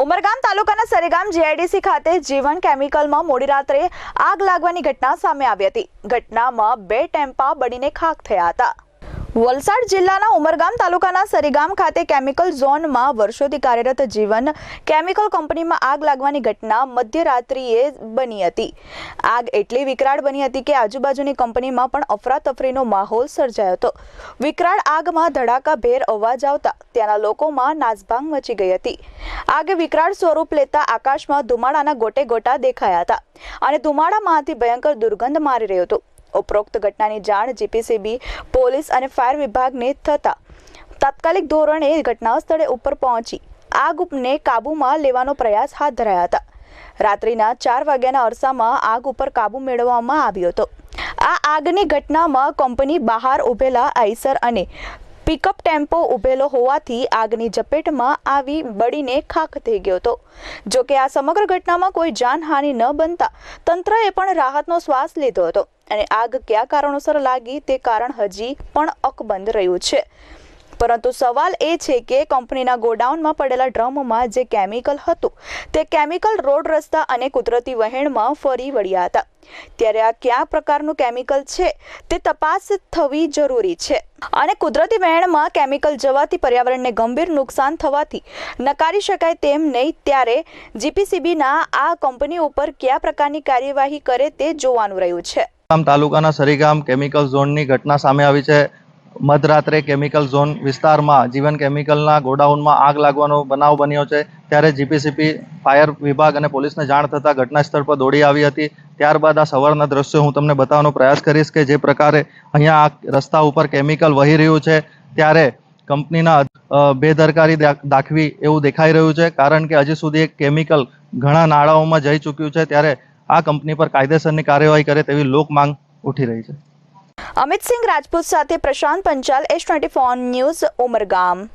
ઉમરગામ તાલુકાના સરેગામ જીઆઈડીસી ખાતે જીવન કેમિકલમાં મોડી રાત્રે આગ લાગવાની ઘટના સામે આવી હતી. ઘટનામાં બે ટેમ્પા બળીને ખાખ થયા હતા. વલસાડ જિલ્લાના ઉમરગામ તાલુકાના સરીગામ ખાતે કેમિકલ ઝોનમાં વર્ષોથી કાર્યરત જીવન કેમિકલ કંપનીમાં આગ લાગવાની ઘટના મધ્યરાત્રિએ બની હતી. આગ એટલી વિકરાળ બની હતી કે આજુબાજુની કંપનીમાં પણ અફરાતફરીનો માહોલ સર્જાયો હતો. વિકરાળ આગમાં ધડાકાભેર અવાજ આવતા ત્યાંના લોકોમાં નાસભાંગ મચી ગઈ હતી. આગે વિકરાળ સ્વરૂપ લેતા આકાશમાં ધુમાડાના ગોટે ગોટા દેખાયા હતા અને ધુમાડામાંથી ભયંકર દુર્ગંધ મારી રહ્યો હતો. ઉપરોક્ત ઘટનાની જાણ જીપીસીબી, પોલીસ અને ફાયર વિભાગને થતા તાત્કાલિક ધોરણે ઘટના સ્થળે ઉપર પહોંચી. આગને કાબૂમાં લેવાનો પ્રયાસ હાથ ધરાયા હતા. રાત્રિના ચાર વાગ્યાના અરસામાં આગ ઉપર કાબૂ મેળવવામાં આવ્યો હતો. આ આગની ઘટનામાં કંપની બહાર ઉભેલા આઈસર અને પિકઅપ ટેમ્પો ઉભેલો હોવાથી આગની ઝપેટમાં આવી બળીને ખાખ થઈ ગયો હતો. જો કે આ સમગ્ર ઘટનામાં કોઈ જાનહાનિ ન બનતા તંત્રએ પણ રાહતનો શ્વાસ લીધો હતો અને આગ કયા કારણોસર લાગી તે કારણ હજી પણ અકબંધ રહ્યું છે. પરંતુ સવાલ એ છે કે કંપનીના ગોડાઉનમાં પડેલા ડ્રમમાં જે કેમિકલ હતું, તે કેમિકલ રોડ રસ્તા અને કુદરતી વહેણમાં ફરી વળ્યા હતા. ત્યારે આ કયા પ્રકારનું કેમિકલ છે, તે તપાસ થવી જરૂરી છે. અને કુદરતી વહેણમાં કેમિકલ જવાથી પર્યાવરણને ગંભીર નુકસાન થવાથી નકારી શકાય તેમ નહીં, ત્યારે જીપીસીબીના આ કંપની ઉપર કયા પ્રકારની કાર્યવાહી કરે તે જોવાનું રહ્યું છે. તાલુકાના સરીગામ કેમિકલ ઝોનની ઘટના સામે આવી છે. મધરાત્રે કેમિકલ ઝોન વિસ્તારમાં જીવન કેમિકલના ગોડાઉનમાં આગ લાગવાનો બનાવ બન્યો છે. ત્યારે જીપીસીપી, ફાયર વિભાગ અને પોલીસને જાણ થતાં ઘટના સ્થળ પર દોડી આવી હતી. ત્યારબાદ આ સવારના દ્રશ્યો હું તમને બતાવવાનો પ્રયાસ કરીશ કે જે પ્રકારે અહીંયા આ રસ્તા ઉપર કેમિકલ વહી રહ્યું છે, ત્યારે કંપનીના બેદરકારી દાખવી એવું દેખાઈ રહ્યું છે. કારણ કે હજી સુધી એક કેમિકલ ઘણા નાળાઓમાં જઈ ચૂક્યું છે, ત્યારે આ કંપની પર કાયદેસરની કાર્યવાહી કરે તેવી લોક માંગ ઉઠી રહી છે. અમિત સિંહ રાજપૂત સાથે Prashant Panchal S twenty news Umargam.